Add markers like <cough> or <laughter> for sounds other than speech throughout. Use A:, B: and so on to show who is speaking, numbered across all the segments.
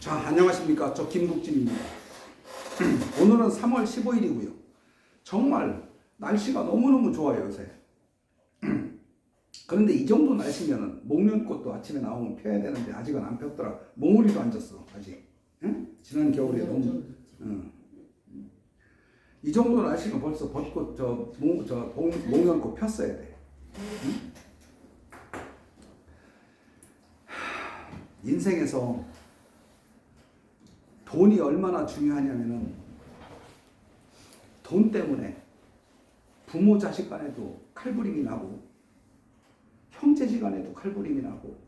A: 자, 안녕하십니까. 저 김국진입니다. <clears throat> 오늘은 3월 15일이고요. 정말 날씨가 너무너무 좋아요, 요새. <clears throat> 그런데 이 정도 날씨면은 목련꽃도 아침에 나오면 펴야 되는데 아직은 안 폈더라. 몽우리도 안 졌어, 아직. 응? 지난 겨울에 너무. 응. 이 정도 날씨면 벌써 벚꽃, 저, 몽, 저, 몽, 목련꽃 폈어야 돼. 응? 하, 인생에서 돈이 얼마나 중요하냐면은 돈 때문에 부모 자식 간에도 칼부림이 나고 형제지 간에도 칼부림이 나고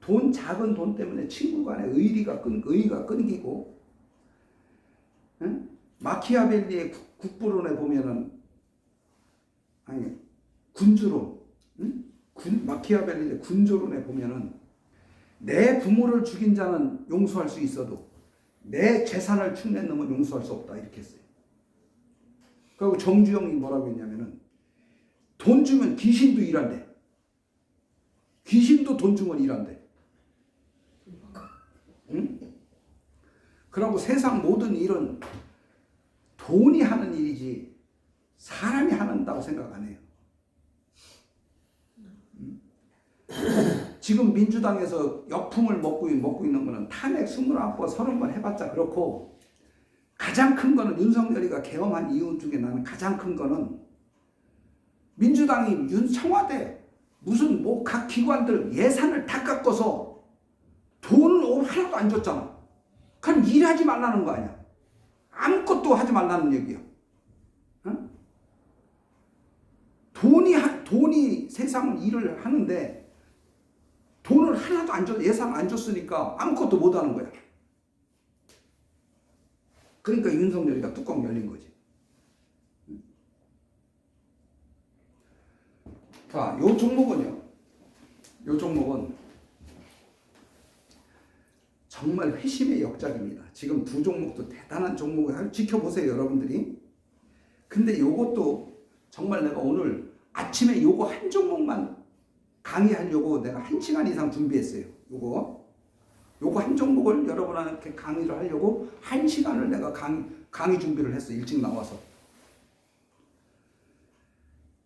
A: 돈 작은 돈 때문에 친구 간에 의리가 끈 의가 끊기고 응? 마키아벨리의 국- 국부론에 보면은 아니 군주론 응? 군 마키아벨리의 군주론에 보면은 내 부모를 죽인 자는 용서할 수 있어도 내 재산을 축낸 놈은 용서할 수 없다 이렇게 했어요. 그리고 정주영이 뭐라고 했냐면은 돈 주면 귀신도 일한대. 귀신도 돈 주면 일한대. 응? 그리고 세상 모든 일은 돈이 하는 일이지 사람이 하는다고 생각 안 해요. 응? 지금 민주당에서 역풍을 먹고, 먹고 있는 거는 탄핵 29번, 30번 해봤자 그렇고 가장 큰 거는 윤석열이가 개엄한 이유 중에 나는 가장 큰 거는 민주당이 윤 청와대 무슨 뭐 각 기관들 예산을 다 깎아서 돈을 하나도 안 줬잖아. 그럼 일하지 말라는 거 아니야. 아무것도 하지 말라는 얘기야. 응? 돈이 하- 돈이 세상 일을 하는데 돈을 하나도 안 줬, 예산 안 줬으니까 아무것도 못 하는 거야. 그러니까 윤석열이가 뚜껑 열린 거지. 자, 요 종목은요. 요 종목은 정말 회심의 역작입니다. 지금 두 종목도 대단한 종목을 한- 지켜보세요, 여러분들이. 근데 요것도 정말 내가 오늘 아침에 요거 한 종목만 강의하려고 내가 한 시간 이상 준비했어요. 요거. 요거 한 종목을 여러분한테 강의를 하려고 한 시간을 내가 강의, 강의 준비를 했어. 일찍 나와서.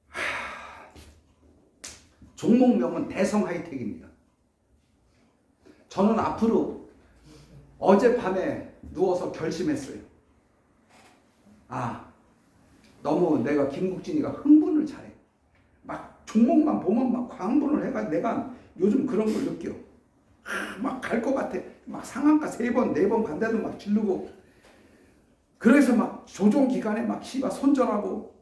A: 하, 종목명은 대성 하이텍입니다. 저는 앞으로 어젯밤에 누워서 결심했어요. 아, 너무 내가 김국진이가 흥분을 잘해. 막 종목만 보면 막 광분을 해가 내가 요즘 그런 걸 느껴. 막갈 것 같아. 막 상한가 세 번, 네 번 간데도 막 지르고. 그래서 막 조정 기간에 막 씨가 손절하고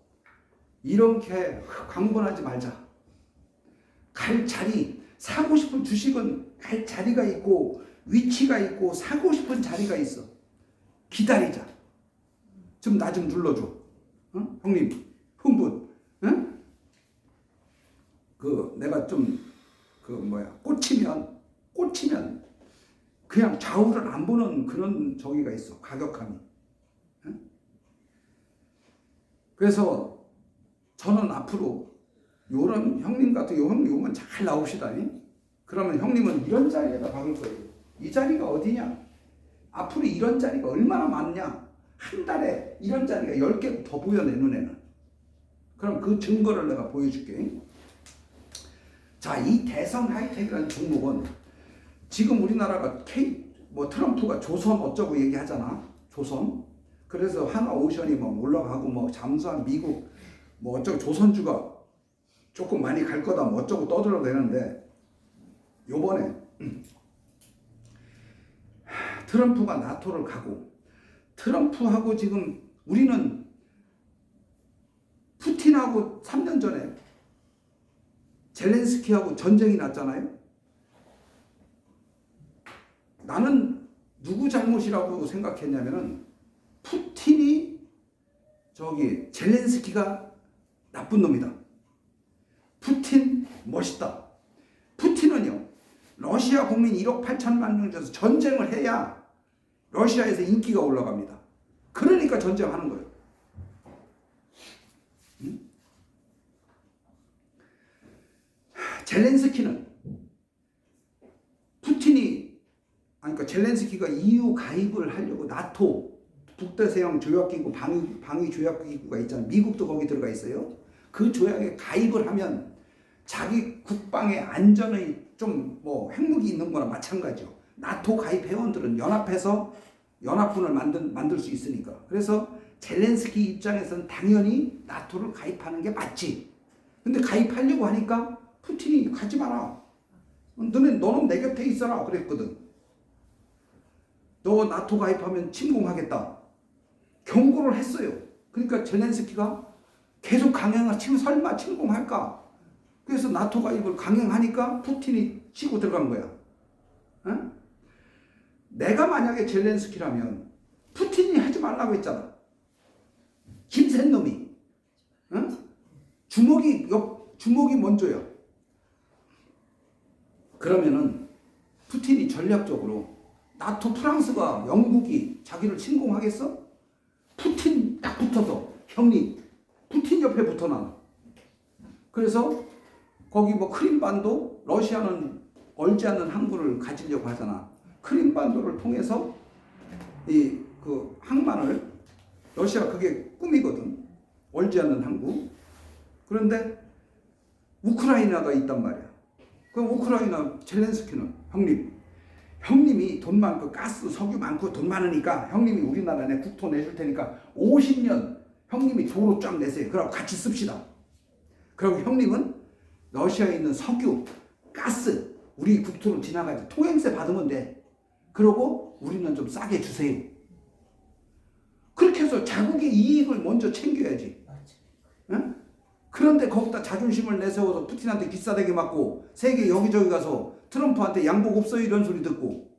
A: 이렇게 광분하지 말자. 갈 자리, 사고 싶은 주식은 갈 자리가 있고 위치가 있고 사고 싶은 자리가 있어. 기다리자. 좀 나좀 눌러줘. 어? 형님, 흥분. 응? 그 내가 좀 그 뭐야 꽂히면 꽂히면 그냥 좌우를 안 보는 그런 저기가 있어 가격감이. 응? 그래서 저는 앞으로 요런 형님 같은 요런 요만 잘 나옵시다니. 그러면 형님은 이런 자리에다 박을 거예요. 이 자리가 어디냐? 앞으로 이런 자리가 얼마나 많냐? 한 달에 이런 자리가 10개 더 보여 내 눈에는. 그럼 그 증거를 내가 보여줄게. 자, 이 대성 하이텍이라는 종목은 지금 우리나라가 K 뭐 트럼프가 조선 어쩌고 얘기하잖아. 조선. 그래서 한화 오션이 뭐 올라가고 뭐 잠수한 미국 뭐 어쩌고 조선주가 조금 많이 갈 거다 뭐 어쩌고 떠들어대는데 요번에 <clears throat> 트럼프가 나토를 가고 트럼프하고 지금 우리는 푸틴하고 3년 전에 젤렌스키하고 전쟁이 났잖아요. 나는 누구 잘못이라고 생각했냐면은 푸틴이 저기 젤렌스키가 나쁜 놈이다. 푸틴 멋있다. 푸틴은요 러시아 국민 1억 8천만 명 중에서 전쟁을 해야 러시아에서 인기가 올라갑니다. 그러니까 전쟁하는 거예요. 응? 젤렌스키는 푸틴이 아니 그러니까 젤렌스키가 EU 가입을 하려고 나토 북대서양 조약기구 방위 방위 조약기구가 있잖아요. 미국도 거기 들어가 있어요. 그 조약에 가입을 하면 자기 국방의 안전의 좀 뭐 핵무기 있는 거나 마찬가지죠. 나토 가입 회원들은 연합해서 연합군을 만든 만들 수 있으니까. 그래서 젤렌스키 입장에서는 당연히 나토를 가입하는 게 맞지. 근데 가입하려고 하니까 푸틴이 가지 마라. 너네 너는 내 곁에 있어라 그랬거든. 너 나토 가입하면 침공하겠다. 경고를 했어요. 그러니까 젤렌스키가 계속 강행하 지금 설마 침공할까? 그래서 나토 가입을 강행하니까 푸틴이 치고 들어간 거야. 어? 내가 만약에 젤렌스키라면 푸틴이 하지 말라고 했잖아. 김센 놈이. 어? 주먹이 옆 주먹이 먼저야. 그러면은 푸틴이 전략적으로 나토 프랑스가 영국이 자기를 침공하겠어? 푸틴 딱 붙어서 형님 푸틴 옆에 붙어 나. 그래서 거기 뭐 크림반도 러시아는 얼지 않는 항구를 가지려고 하잖아. 크림반도를 통해서 이 그 항만을 러시아 그게 꿈이거든. 얼지 않는 항구. 그런데 우크라이나가 있단 말이야. 그럼 우크라이나 젤렌스키는 형님, 형님이 돈 많고 가스, 석유 많고 돈 많으니까 형님이 우리나라 내 국토 내줄 테니까 50년 형님이 도로 쫙 내세요. 그럼 같이 씁시다. 그리고 형님은 러시아에 있는 석유, 가스 우리 국토로 지나가지 통행세 받으면 돼. 그러고 우리는 좀 싸게 주세요. 그렇게 해서 자국의 이익을 먼저 챙겨야지. 응? 그런데 거기다 자존심을 내세워서 푸틴한테 기싸대기 맞고 세계 여기저기 가서 트럼프한테 양복 없어요 이런 소리 듣고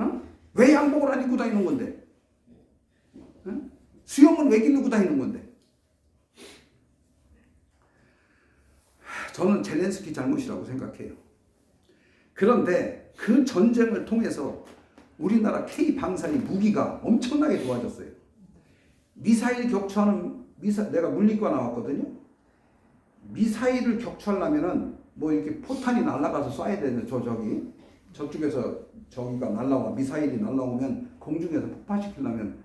A: 응? 왜 양복을 안 입고 다니는 건데? 응? 수영은 왜 기르고 다니는 건데? 저는 젤렌스키 잘못이라고 생각해요. 그런데 그 전쟁을 통해서 우리나라 K 방산이 무기가 엄청나게 좋아졌어요. 미사일 격추하는 미사 내가 물리과 나왔거든요. 미사일을 격추하려면은 뭐 이렇게 포탄이 날아가서 쏴야 되는데 저 저기 저쪽에서 저기가 날라와 미사일이 날라오면 공중에서 폭파시키려면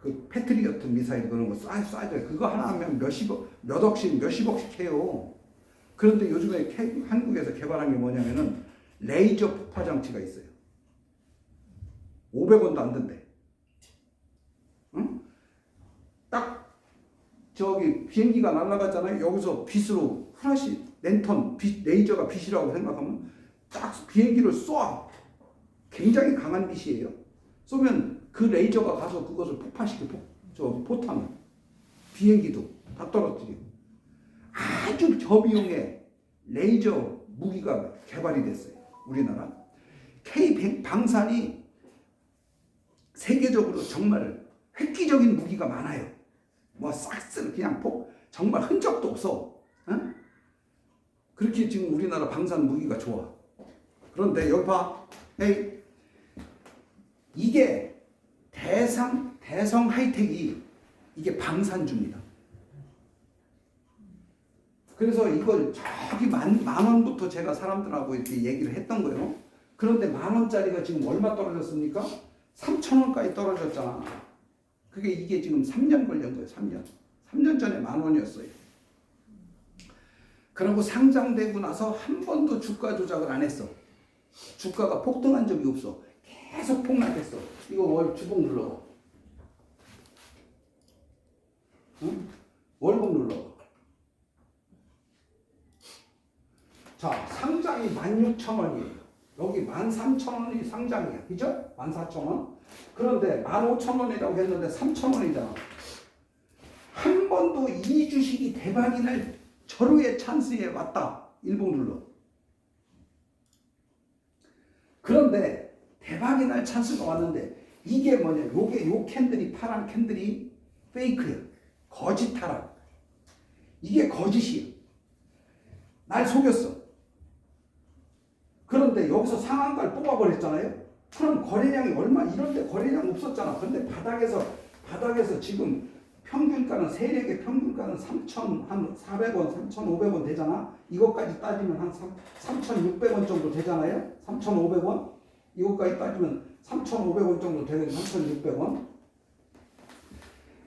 A: 그 패트리어트 미사일 그런 거 쏴, 쏴야 돼. 그거 하나 하면 몇십억, 몇 억씩, 몇십억씩 해요. 그런데 요즘에 캐- 한국에서 개발한 게 뭐냐면은 레이저 폭파 장치가 있어요. 500원도 안 든대. 응? 딱 저기 비행기가 날아가잖아요. 여기서 빛으로 후라시 랜턴 빛 레이저가 빛이라고 생각하면 딱 비행기를 쏴. 굉장히 강한 빛이에요. 쏘면 그 레이저가 가서 그것을 폭파시켜 폭, 저 포탄을 비행기도 다 떨어뜨리고 아주 저비용의 레이저 무기가 개발이 됐어요. 우리나라 K 방산이 세계적으로 정말 획기적인 무기가 많아요. 뭐 싹쓸 그냥 폭 정말 흔적도 없어. 응? 그렇게 지금 우리나라 방산 무기가 좋아. 그런데 여기 봐, 에이 이게 대상 대성 하이텍이 이게 방산주입니다. 그래서 이걸 저기 만, 만 원부터 제가 사람들하고 이렇게 얘기를 했던 거예요. 그런데 만 원짜리가 지금 얼마 떨어졌습니까? 3천 원까지 떨어졌잖아. 그게 이게 지금 3년 걸린 거예요. 3년. 3년 전에 만 원이었어요. 그리고 상장되고 나서 한 번도 주가 조작을 안 했어. 주가가 폭등한 적이 없어. 계속 폭락했어. 이거 월 주봉 눌러. 응? 월봉 눌러. 자, 상장이 16,000원이에요. 여기 13,000원이 상장이야. 그죠? 14,000원. 그런데 15,000원이라고 했는데 3,000원이잖아. 한 번도 이 주식이 대박이 날 절호의 찬스에 왔다. 눌러. 그런데 대박이 날 찬스가 왔는데 이게 뭐냐? 요게 요 캔들이 파란 캔들이 페이크야. 거짓 하락. 이게 거짓이야. 날 속였어. 그런데 여기서 상한가를 뽑아버렸잖아요. 그럼 거래량이 얼마 이런데 거래량 없었잖아. 근데 바닥에서 바닥에서 지금 평균가는 세력의 평균가는 3천 한 400원, 3,500원 되잖아. 이것까지 따지면 한 3, 3,600원 정도 되잖아요. 3,500원. 이것까지 따지면 3,500원 정도 되는 3,600원.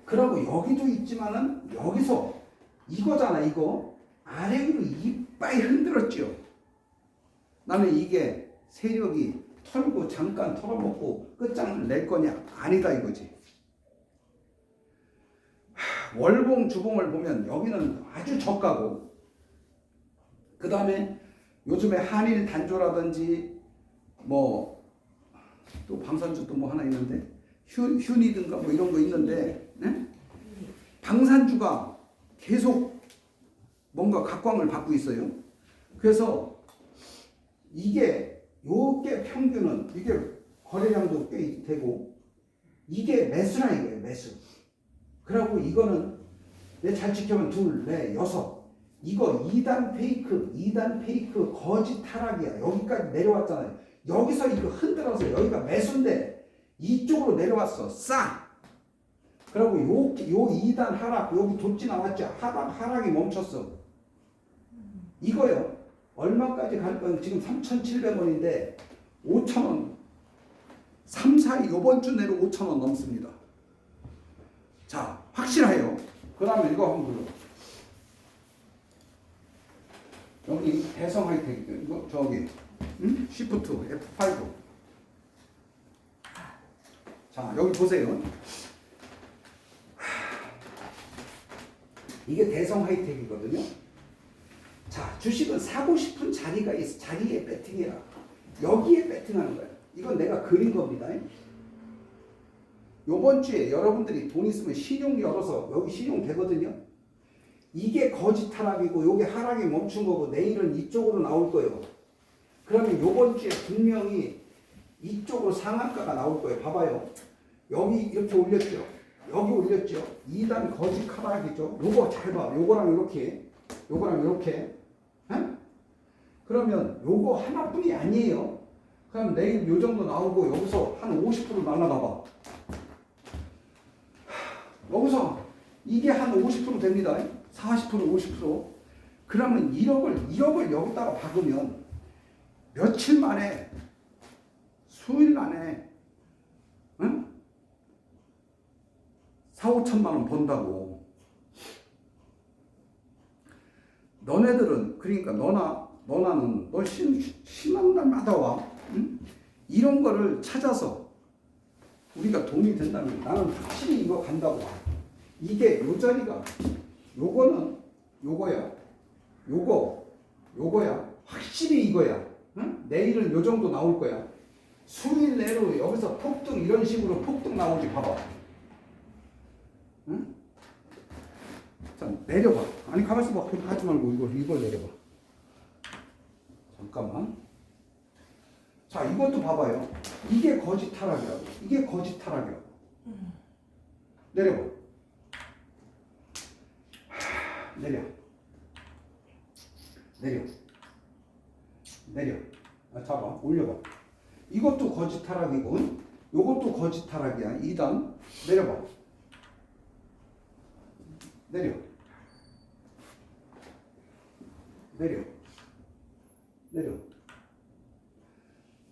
A: 그리고 여기도 있지만은 여기서 이거잖아 이거 아래 위로 이빨 흔들었죠. 나는 이게 세력이 털고 잠깐 털어먹고 끝장을 낼 거냐 아니다 이거지. 하, 월봉 주봉을 보면 여기는 아주 저가고 그 다음에 요즘에 한일 단조라든지 뭐 또 방산주 또 뭐 하나 있는데 휴, 휴니든가 뭐 이런 거 있는데 네? 방산주가 계속 뭔가 각광을 받고 있어요. 그래서 이게 요게 평균은 이게 거래량도 꽤 되고 이게 매수라 이거예요 매수. 그리고 이거는 내잘 지켜보면 둘, 넷, 여섯. 이거 2단 페이크, 2단 페이크 거짓 타락이야. 여기까지 내려왔잖아요. 여기서 이거 흔들어서 여기가 매수인데 이쪽으로 내려왔어. 싸. 그리고 요, 요 2단 하락, 여기 돕지 나왔죠. 하락, 하락이 멈췄어. 이거요. 얼마까지 갈 건 지금 3,700원인데 5,000원. 3, 4, 요번 주 내로 5,000원 넘습니다. 자, 확실해요. 그 다음에 이거 한번 불러. 여기 대성 하이텍, 이거 저기, 응? 시프트 F5. 자, 여기 보세요. 이게 대성 하이텍이거든요. 자, 주식은 사고 싶은 자리가 있어. 자리에 배팅해라. 여기에 배팅하는 거야. 이건 내가 그린 겁니다. 요번 주에 여러분들이 돈 있으면 신용 열어서 여기 신용 되거든요. 이게 거짓 하락이고 요게 하락이 멈춘 거고 내일은 이쪽으로 나올 거예요. 그러면 요번 주에 분명히 이쪽으로 상한가가 나올 거예요. 봐봐요. 여기 이렇게 올렸죠. 여기 올렸죠. 2단 거짓 하락이죠. 요거 잘 봐. 요거랑 이렇게 요거랑 이렇게 에? 그러면 요거 하나뿐이 아니에요. 그럼 내일 요 정도 나오고 여기서 한 50% 날라가 봐. 여기서 이게 한 50% 됩니다. 40% 50%. 그러면 1억을 1억을 여기다가 박으면 며칠 만에 수일 만에 응? 4, 5천만 원 번다고. 너네들은 그러니까 너나 너나는 너 신, 신한 날마다 와. 응? 이런 거를 찾아서 우리가 도움이 된다면 나는 확실히 이거 간다고 봐. 이게 요 자리가 요거는 요거야. 요거 요거야. 확실히 이거야. 응? 내일은 요 정도 나올 거야. 수일 내로 여기서 폭등 이런 식으로 폭등 나오지 봐봐. 응? 자 내려봐. 아니 가만있어 봐. 하지 말고 이걸 이걸 내려봐. 잠깐만. 자 이것도 봐봐요. 이게 거짓 타락이라고. 이게 거짓 타락이라고. 내려봐. 하, 내려. 내려. 내려. 아, 잡아. 올려봐. 이것도 거짓 타락이고, 요것도 거짓 타락이야. 2단. 내려봐. 내려. 내려. 내려.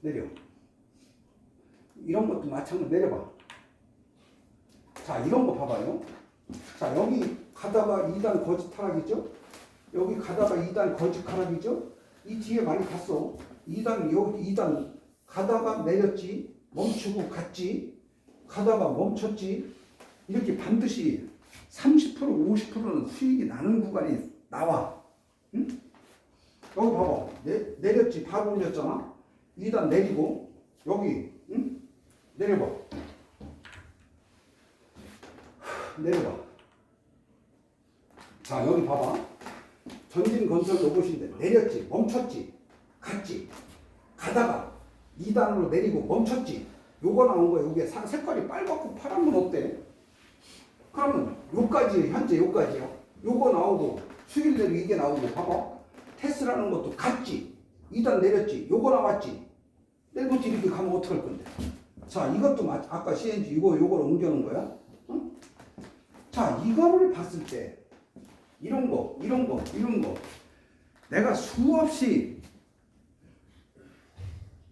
A: 내려. 이런 것도 마찬가지 내려봐. 자, 이런 거 봐봐요. 자, 여기 가다가 2단 거짓 타락이죠? 여기 가다가 2단 거짓 타락이죠? 이 뒤에 많이 갔어. 2단, 여기 2단 가다가 내렸지, 멈추고 갔지, 가다가 멈췄지, 이렇게 반드시 30% 50%는 수익이 나는 구간이 나와. 응? 여기 봐봐. 내, 내렸지, 바로 올렸잖아. 2단 내리고, 여기, 응? 내려봐. 내려봐. 자, 여기 봐봐. 전진 건설 로봇인데 내렸지, 멈췄지, 갔지, 가다가 2단으로 내리고 멈췄지. 요거 나온 거야. 요게 사- 색깔이 빨갛고 파란면 어때? 그러면 요까지 현재 요까지요. 요거 나오고 수일대로 이게 나오고 봐봐. 테스라는 것도 갔지. 2단 내렸지. 요거 나왔지. 내일부터 이렇게 가면 어떡할 건데? 자, 이것도 마, 아까 CNG 이거 요걸 옮겨놓은 거야. 응? 자, 이거를 봤을 때 이런 거, 이런 거, 이런 거 내가 수없이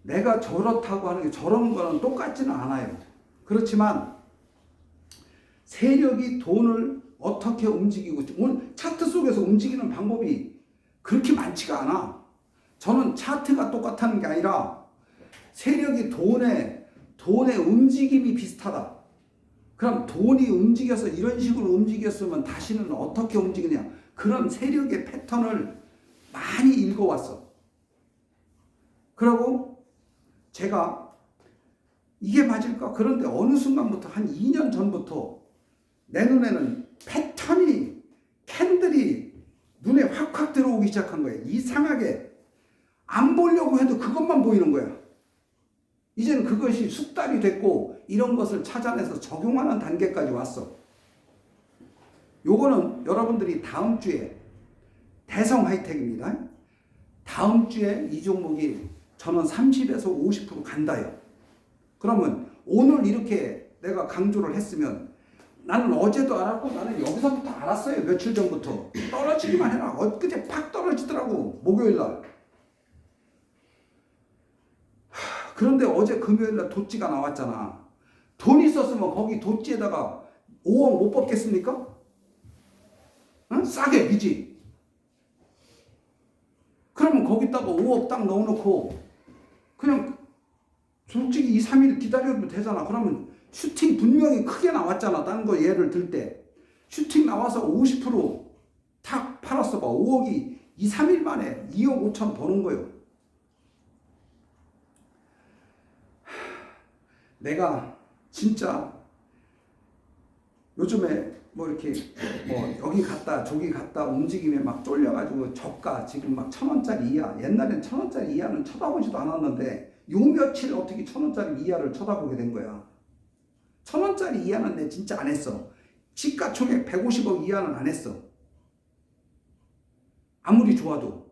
A: 내가 저렇다고 하는 게 저런 거는 똑같지는 않아요. 그렇지만 세력이 돈을 어떻게 움직이고 오늘 차트 속에서 움직이는 방법이 그렇게 많지가 않아. 저는 차트가 똑같다는 게 아니라 세력이 돈에 돈의 움직임이 비슷하다. 그럼 돈이 움직여서 이런 식으로 움직였으면 다시는 어떻게 움직이냐. 그런 세력의 패턴을 많이 읽어왔어. 그리고 제가 이게 맞을까? 그런데 어느 순간부터 한 2년 전부터 내 눈에는 패턴이 캔들이 들어오기 시작한 거예요. 이상하게 안 보려고 해도 그것만 보이는 거야. 이제는 그것이 숙달이 됐고 이런 것을 찾아내서 적용하는 단계까지 왔어. 요거는 여러분들이 다음 주에 대성 하이텍입니다. 다음 주에 이 종목이 저는 30에서 50% 간다요. 그러면 오늘 이렇게 내가 강조를 했으면 나는 어제도 알았고 나는 여기서부터 알았어요. 며칠 전부터. 떨어지기만 해라. 엊그제 팍 떨어지더라고. 목요일 날. 하, 그런데 어제 금요일 날 도찌가 나왔잖아. 돈 있었으면 거기 도찌에다가 5억 못 뽑겠습니까? 응? 싸게, 그지? 그러면 거기다가 5억 딱 넣어놓고 그냥 솔직히 2, 3일 기다려도 되잖아. 그러면 슈팅 분명히 크게 나왔잖아. 딴 거 예를 들 때. 슈팅 나와서 50%탁 팔았어 봐. 5억이 2, 3일 만에 2억 5천 버는 거예요. 내가 진짜 요즘에 뭐 이렇게 뭐 여기 갔다 저기 갔다 움직임에 막 쫄려가지고 저가 지금 막 천 원짜리 이하 옛날엔 천 원짜리 이하는 쳐다보지도 않았는데 요 며칠 어떻게 천 원짜리 이하를 쳐다보게 된 거야 천 원짜리 이하는 내 진짜 안 했어 시가총액 150억 이하는 안 했어 아무리 좋아도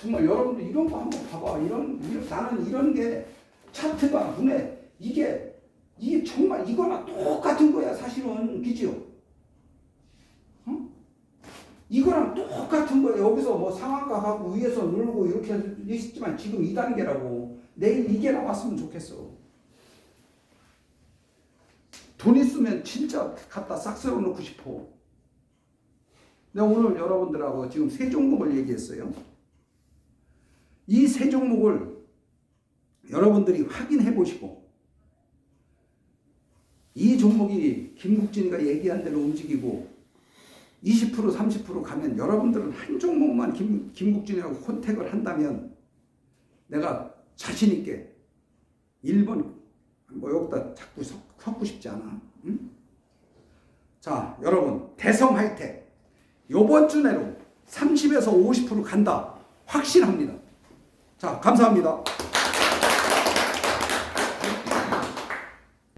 A: 정말 여러분들 이런 거 한번 봐봐. 이런, 이런 나는 이런 게 차트가 눈에 이게 이게 정말 이거나 똑같은 거야 사실은 그지요? 어? 이거랑 똑같은 거야. 여기서 뭐 상한가 가고 위에서 누르고 이렇게 있지만 지금 2단계라고 내일 이게 나왔으면 좋겠어. 돈 있으면 진짜 갖다 싹 쓸어 놓고 싶어. 내가 오늘 여러분들하고 지금 세 종목을 얘기했어요. 이 세 종목을 여러분들이 확인해 보시고 이 종목이 김국진이가 얘기한 대로 움직이고 20% 30% 가면 여러분들은 한 종목만 김, 김국진이라고 컨택을 한다면 내가 자신 있게 1번 뭐 여기다 자꾸 섞, 섞고 싶지 않아. 응? 자 여러분 대성 하이텍 요번 주 내로 30에서 50% 간다 확신합니다. 자, 감사합니다.